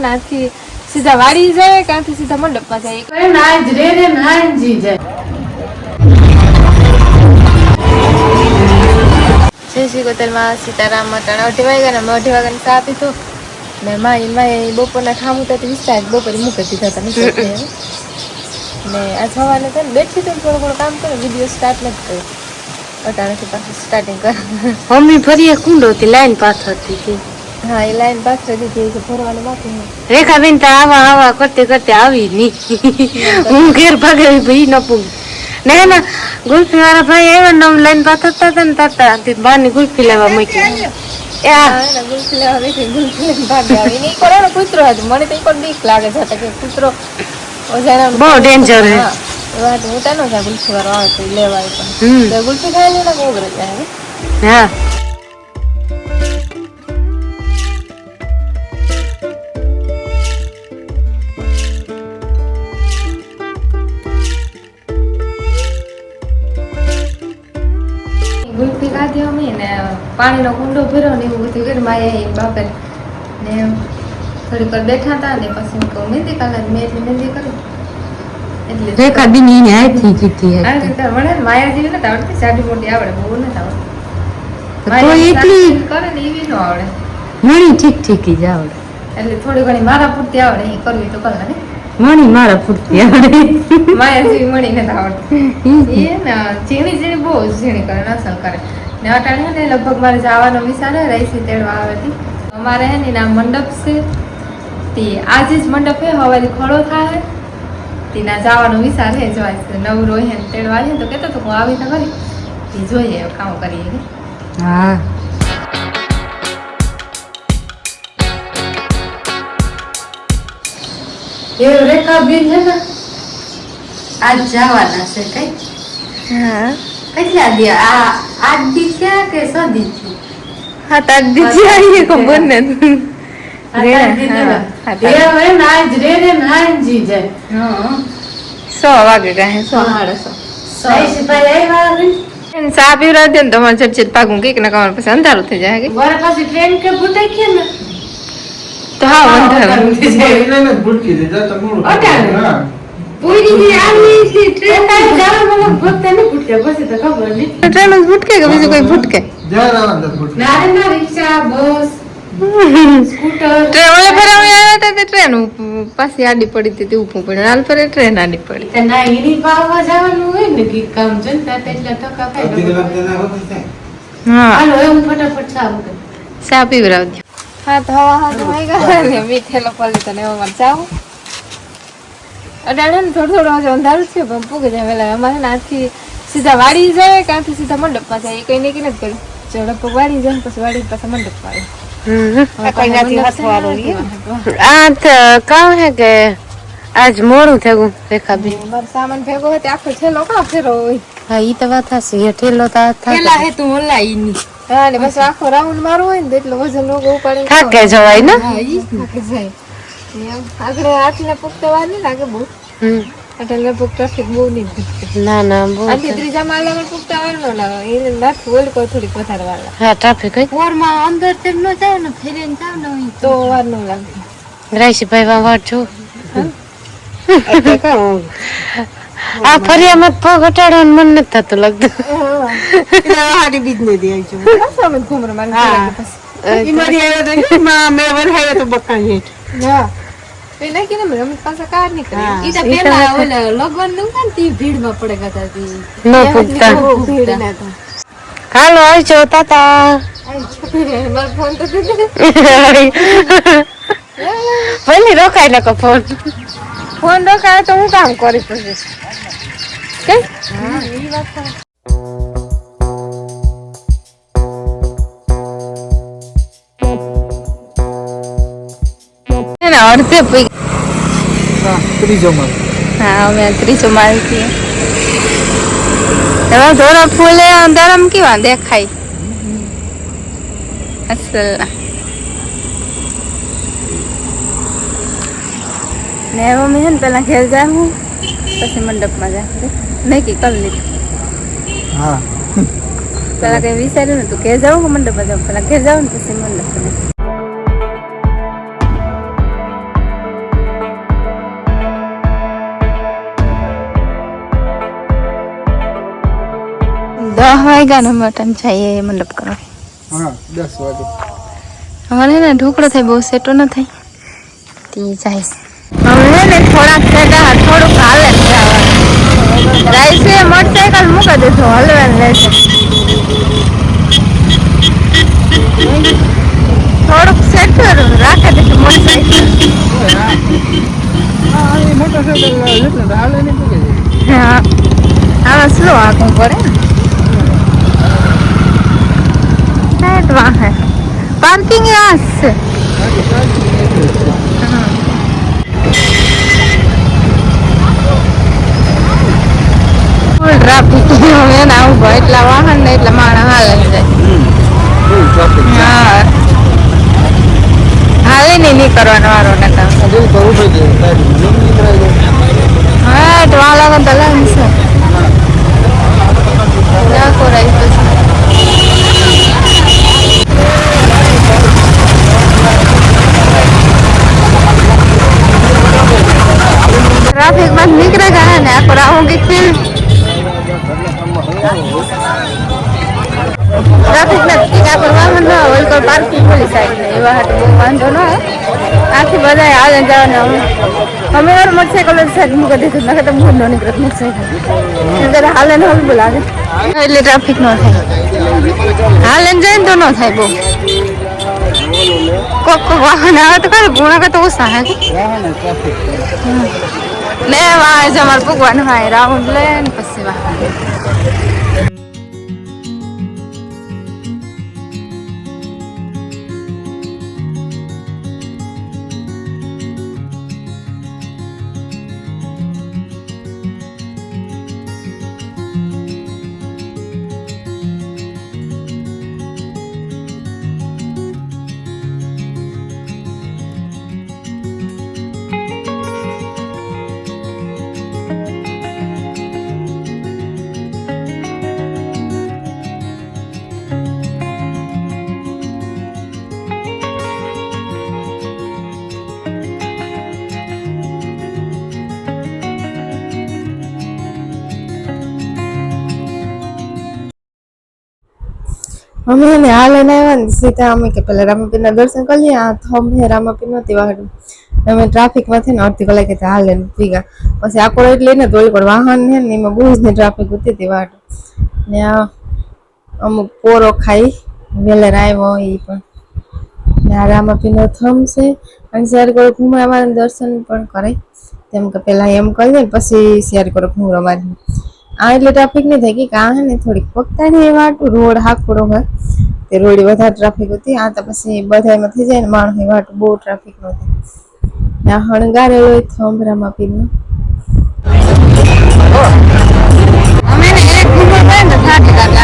ત્યાંથી સીધા વાડી જાય ત્યાંથી સીધા મંડપમાં જાય. નાજ રે રે નાનજી જાય. જય શ્રી કોતરમાં સીતારામ મટણ અઢી વાગ્યા ને અઢી વાગ્યાને ચા પીધો. ને માઈ માઈ બપોરના ખામું તો વિસ્તાર બપોરે મૂકી દીધા હતા. ને આ સવારે તો બેઠી તો થોડું થોડું કામ કર્યું વીડિયો સ્ટાર્ટ નથી કર્યો. અટાણેથી પાછું સ્ટાર્ટિંગ કર મમ્મી ફરી કુંડો હતી લાઈન પાછળ હતી. હા એ લાઈન પાછળ દીધી એ ભરવાનું બાકી છે. રેખાબેન તો આવા આવા કરતે કરતે આવી નહીં. હું ઘેર ભાગે ભાઈ ન પૂગી ના ના ગુલ્ફી વાળા ભાઈ આવ્યા ને આમ લાઈન પાથરતા હતા ને તાતા બહારની ગુલ્ફી લેવા મૂકી બહુ ડેન્જર હે. વાત હું તાનો ગુલ્ફી વાળો આવે લેવાય પણ. ગુલ્ફી ખાઈ લે. હા. ખાધી અમે ને પાણીનો કુંડો ભર્યો ને એવું બધું કર્યું. માયા એ બાપે ને થોડીક વાર બેઠા હતા ને પછી હું કહું મહેંદી કાલે મેં એટલી મહેંદી કરી. એટલે કીધી રીતે ને માયા જેવી નથી આવડતી સાડી મોટી આવડે બહુ નથી આવડતી. તો એટલી કરે ને એવી ન આવડે. મણી ઠીક ઠીક જ આવડે. એટલે થોડી ઘણી મારા પૂરતી આવડે એ કરવી તો કર ને. મણી મારા ફૂટતી આવડે. માયા જેવી મળી નથી આવડતી એ ને. ઝીણી ઝીણી બહુ ઝીણી કરે નસલ કરે. ને અટાણે હે ને લગભગ મારે જવાનો વિચાર હે રહીસી તેડવા આવે હતી અમારે હે ને ના મંડપ છે. તે આજે જ મંડપ હે હવે ખડો થાય તેના જવાનો વિચાર હે જો નવ નવરો હે ને તેડવા ને તો કહેતો તો હું આવી તો કરી તે જોઈએ કામ કરીએ હા. એ રેખાબેન છે ને આજ જવાના છે કઈ. હા. કેટલા દી આ આજ દી થયા કે ખબર સો વાગે ગયા સો. સાડા સો. સાઈશભાઈ આવ્યા ને? એને ચા પીવડાવી દે ચટચટ પાકું કંઈક ના કમાર પછી અંધારું થઈ જાય કે? મારા પાસે ટ્રેન કે ભૂતાઈ કે ને? તો હા અંધારું. એને ટ્રેન જવા જ ભૂટકે કે બીજું કોઈ ભૂટકે. ના રિક્ષા બસ ટ્રેન ઓલે ફેર અમે આવ્યા હતા તે ટ્રેન પાછી આડી પડી હતી ઊભું પડ્યું. હાલ ફરે ટ્રેન આડી પડી. ના ઈની પાવવા જવાનું હોય ને કે કામ છે ને ત્યાં. થાય. હા. હાલો હવે હું ફટાફટ ચા હા તો હવા હા તો આવી ગયા ને મીઠેલો પડી તને મારે ચાવું. અટાણે ને થોડું થોડું હજુ અંધારું છે પણ પૂગે જાય પેલા અમારે આથી સીધા વાડી જાય ક્યાંથી સીધા મંડપમાં જાય. એ કઈ ને કઈ નથી કર્યું. ઝડપ વાડી જાય પછી વાડી પાછા મંડપમાં આવે. આ કામ હે કે આજ મોડું થયું રેખાબી મારો સામાન ભેગો હતો આખો છેલ્લો કા ફેરો હોય? હા ઈ તો વાત હશે ઠેલો તો આ થાકે હે તું ઓનલાઈ ની. હા ને બસ આખો રાઉન્ડ મારો હોય ને એટલો વજન લોકો ઉપાડીને થાકે જવાય ને? હા ઈ જ જાય. આગળ આટલે પુખ્તા વાર નહીં લાગે બહુ. એટલે લગભગ ટ્રાફિક બહુ નહીં ભટકે ના ના બહુ આથી ત્રીજા માળે પણ પુખ્તા વાર ન લાગે. એને નાખું ઓલી કોઈ થોડીક વધારે વાર લાગે. હા ટ્રાફિક હોય? પોરમાં અંદર તેમ ન જાવ ને ફેરીને જાવ ને તો વાર ન લાગે. રાઈસીભાઈ વાં જો. આ ફરિયામાં પગ ઘટાડવાનું મન નથી થતું લાગતું. હારી બીજ ને દે જો. સામે ઘૂમરો મારે લાગે ઈ મારી આવ્યો તો ને માં તો હા. એ નાખી ને અમે પાછા કાર નહીં કરીએ ઈ તો પેલા ઓલા લગનનું ને તી ભીડમાં પડે ગતા તી ન પૂગતા બહુ ભીડ ના થાય હાલો આવજો તાતા મારો ફોન તો દે દે. ભલે રોકાઈ નાખો ફોન ફોન રોકાય તો હું કામ કરી પછી કે એને અડધે પી હા, ત્રીજો માળ. હા અમે ત્રીજો માળ છીએ. હવે ધોરા ફૂલે અંધારામ કેવા દેખાય? અસલ ને મમ્મી છે ને પેલા ઘેર જાઉં પછી મંડપમાં જા નક્કી કલ લીધું હા. પેલા કઈ વિચાર્યું નતું ઘેર જાઉં કે મંડપમાં જાઉં? પેલા ઘેર જાઉં ને પછી મંડપ દસ વાગ્યા ને મટન જઈએ મંડપ કરવા હા દસ વાગે. અમારે ને ઢોકળો થાય બહુ સેટો ન થાય. તે જાય હવે ને થોડાક સેટા થોડુંક હાલે રાઈસે મોટરસાયકલ મૂકી દીધું હલવાનું રહેશે થોડુંક સેટ કરું રાખે દેજો મોટરસાયકલ હા તો હા આમાં સ્લો આખું પડે ને. હેટ વાહે પાર્કિંગ આસ છે ટ્રાફિક હવે ને આવું એટલા વાહન ને એટલા માણસ હાલે જાય હા. હાલે નહીં નહીં કરવાનો વારો ને તો. હજુ તો ઊભી છે સાઈડ જેમ નીકળાય હા તો આ લાગે પાર્કિંગ સાઈડ ને એવા હાટુ બહુ વાંધો ન હોય. આથી બધા આવે જવાને અમે. વાર મોટરસાઇકલ સાઈડ મૂકી દીધું નકર તો મૂળ ન નીકળત મોટરસાઇકલ હાલે ને હવે બોલાવે એટલે ટ્રાફિક ન થાય. હાલે ને જાય ને તો ન થાય બહુ. કોક કોક વાહન આવે તો કરે ગુણા કરતા ઓછા હે. લે વાય જમાર ભગવાન હાય રાઉન્ડ લે ને પછી વાહ અમે એને હાલ એને આવ્યા ને સીધા અમે કે પેલા રામાપીરના દર્શન કરી લઈએ. આ હે રામાપીર નથી વાહડું. અમે ટ્રાફિકમાં ને અડધી કલાકે હાલ હાલે ને ભીગા. પછી આખો રોડ લઈને દોડી પણ વાહન છે ને એમાં બહુ જ ને ટ્રાફિક હતી તે વાહડું. ને અમુક પોરો ખાઈ, વેલર આવ્યો એ પણ. ને આ રામાપીનો થમ છે. અને શેર કરો ઘૂમરા દર્શન પણ કરે તેમ કે પેલા એમ કરી ને પછી શેર કરો ઘૂમરો મારી આ એટલે ટ્રાફિક નહીં થાય કે આ હે ને થોડીક એ વાટું રોડ હાકડો હોય તે રોડ વધારે ટ્રાફિક હતી, આ તો પછી બધામાં થઈ જાય ને માણસ એ વાટું બહુ ટ્રાફિક નો થાય. આ હણગારેલો હોય થંભરામાં પીને. અમે ને એક ઘૂમર ને થાકી લાગે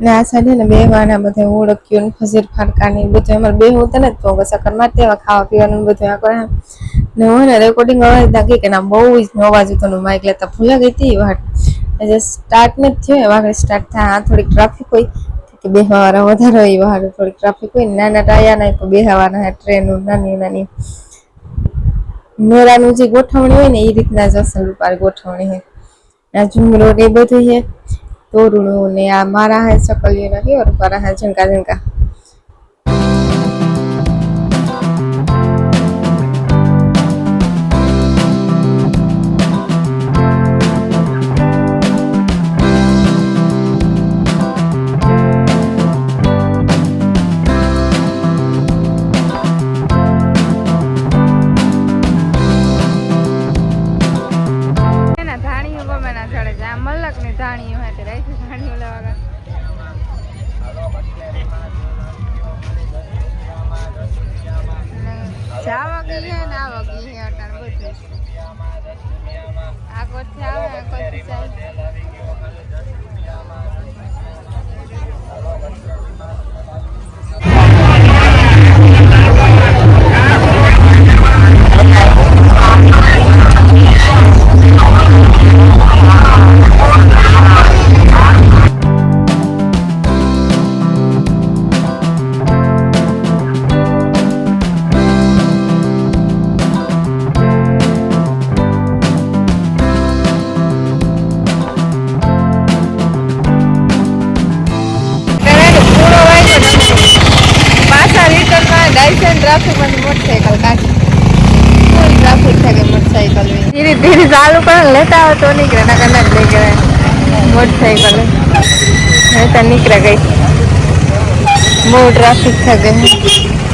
ને આ સાઈડ ને બે વાના બધા ઓળખ્યું ને ફસીર ફારકા બધું અમારે બે હોતા ને તો સકરમાં તેવા ખાવા પીવાનું બધું આ કરે ને હું ને રેકોર્ડિંગ અવાજ લાગી કે ના બહુ જ અવાજ હતો માઇક લેતા ભૂલા ગઈ હતી વાટ એટલે સ્ટાર્ટ નથી થયો વાગે સ્ટાર્ટ થાય. આ થોડીક ટ્રાફિક હોય કે બેહવા વાળા વધારે હોય બહાર થોડીક ટ્રાફિક હોય નાના ટાયા ના તો બેહવાના ટ્રેન નાની નાની. નોરાનું જે ગોઠવણી હોય ને એ રીતના જ અસલ રૂપાર ગોઠવણી છે આ ઝુમરો ને બધું છે તોરણું ને આ મારા હે ચકલીઓ ના કેવા રૂપારા હે ઝંકા ઝંકા લેતા આવો તો નીકળે ના કરના જ લઈ ગયા મોટરસાયકલ હવે તો નીકળે ગઈ. બહુ ટ્રાફિક થઈ ગઈ